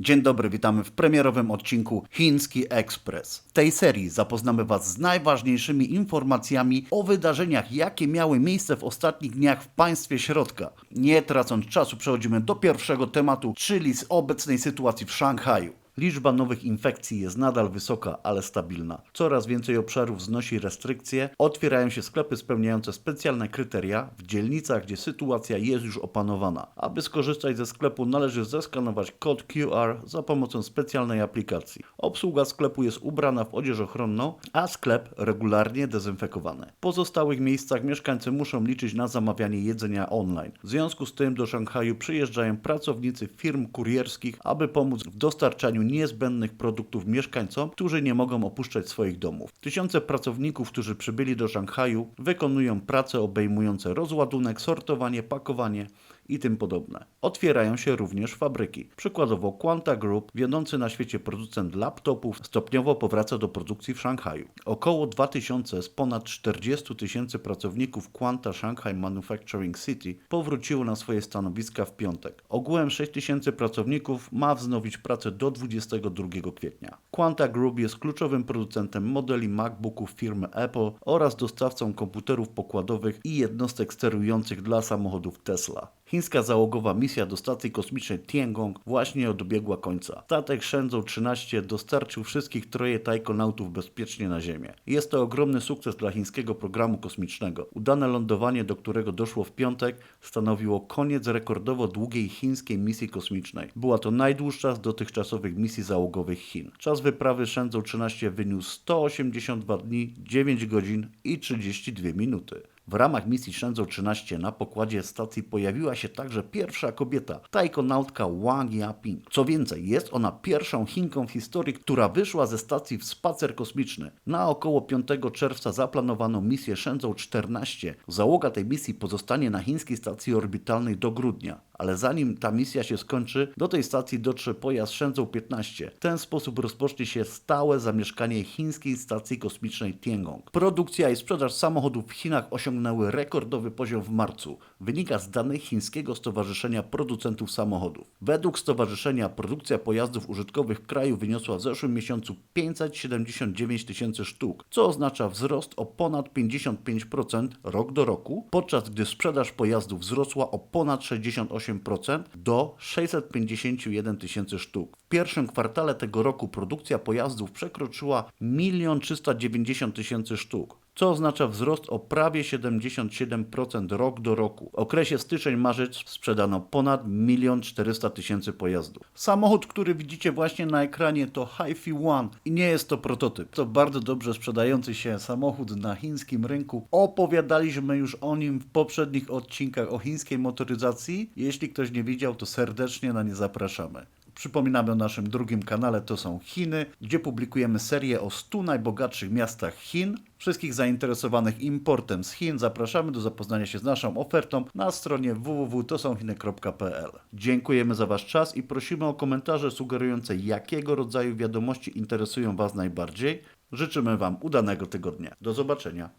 Dzień dobry, witamy w premierowym odcinku Chiński Ekspres. W tej serii zapoznamy Was z najważniejszymi informacjami o wydarzeniach, jakie miały miejsce w ostatnich dniach w państwie środka. Nie tracąc czasu, przechodzimy do pierwszego tematu, czyli z obecnej sytuacji w Szanghaju. Liczba nowych infekcji jest nadal wysoka, ale stabilna. Coraz więcej obszarów znosi restrykcje, otwierają się sklepy spełniające specjalne kryteria w dzielnicach, gdzie sytuacja jest już opanowana. Aby skorzystać ze sklepu należy zeskanować kod QR za pomocą specjalnej aplikacji. Obsługa sklepu jest ubrana w odzież ochronną, a sklep regularnie dezynfekowany. W pozostałych miejscach mieszkańcy muszą liczyć na zamawianie jedzenia online. W związku z tym do Szanghaju przyjeżdżają pracownicy firm kurierskich, aby pomóc w dostarczaniu niezbędnych produktów mieszkańcom, którzy nie mogą opuszczać swoich domów. Tysiące pracowników, którzy przybyli do Szanghaju, wykonują prace obejmujące rozładunek, sortowanie, pakowanie i tym podobne. Otwierają się również fabryki. Przykładowo Quanta Group, wiodący na świecie producent laptopów, stopniowo powraca do produkcji w Szanghaju. Około 2000 z ponad 40 tysięcy pracowników Quanta Shanghai Manufacturing City powróciło na swoje stanowiska w piątek. Ogółem 6 tysięcy pracowników ma wznowić pracę do 22 kwietnia. Quanta Group jest kluczowym producentem modeli MacBooków firmy Apple oraz dostawcą komputerów pokładowych i jednostek sterujących dla samochodów Tesla. Chińska załogowa misja do stacji kosmicznej Tiangong właśnie dobiegła końca. Statek Shenzhou 13 dostarczył wszystkich troje tajkonautów bezpiecznie na Ziemię. Jest to ogromny sukces dla chińskiego programu kosmicznego. Udane lądowanie, do którego doszło w piątek, stanowiło koniec rekordowo długiej chińskiej misji kosmicznej. Była to najdłuższa z dotychczasowych misji załogowych Chin. Czas wyprawy Shenzhou 13 wyniósł 182 dni, 9 godzin i 32 minuty. W ramach misji Shenzhou 13 na pokładzie stacji pojawiła się także pierwsza kobieta, tajkonautka Wang Yaping. Co więcej, jest ona pierwszą Chinką w historii, która wyszła ze stacji w spacer kosmiczny. Na około 5 czerwca zaplanowano misję Shenzhou 14. Załoga tej misji pozostanie na chińskiej stacji orbitalnej do grudnia. Ale zanim ta misja się skończy, do tej stacji dotrze pojazd Shenzhou 15. W ten sposób rozpocznie się stałe zamieszkanie chińskiej stacji kosmicznej Tiangong. Produkcja i sprzedaż samochodów w Chinach osiągnęły rekordowy poziom w marcu. Wynika z danych Chińskiego Stowarzyszenia Producentów Samochodów. Według stowarzyszenia produkcja pojazdów użytkowych w kraju wyniosła w zeszłym miesiącu 579 tysięcy sztuk, co oznacza wzrost o ponad 55% rok do roku, podczas gdy sprzedaż pojazdów wzrosła o ponad 68% do 651 tysięcy sztuk. W pierwszym kwartale tego roku produkcja pojazdów przekroczyła 1 390 tysięcy sztuk co oznacza wzrost o prawie 77% rok do roku. W okresie styczeń-marzec sprzedano ponad 1 400 tysięcy pojazdów. Samochód, który widzicie właśnie na ekranie to HiFi One i nie jest to prototyp. To bardzo dobrze sprzedający się samochód na chińskim rynku. Opowiadaliśmy już o nim w poprzednich odcinkach o chińskiej motoryzacji. Jeśli ktoś nie widział, to serdecznie na nie zapraszamy. Przypominamy o naszym drugim kanale, to są Chiny, gdzie publikujemy serię o 100 najbogatszych miastach Chin. Wszystkich zainteresowanych importem z Chin zapraszamy do zapoznania się z naszą ofertą na stronie www.tosąchiny.pl. Dziękujemy za Wasz czas i prosimy o komentarze sugerujące, jakiego rodzaju wiadomości interesują Was najbardziej. Życzymy Wam udanego tygodnia. Do zobaczenia.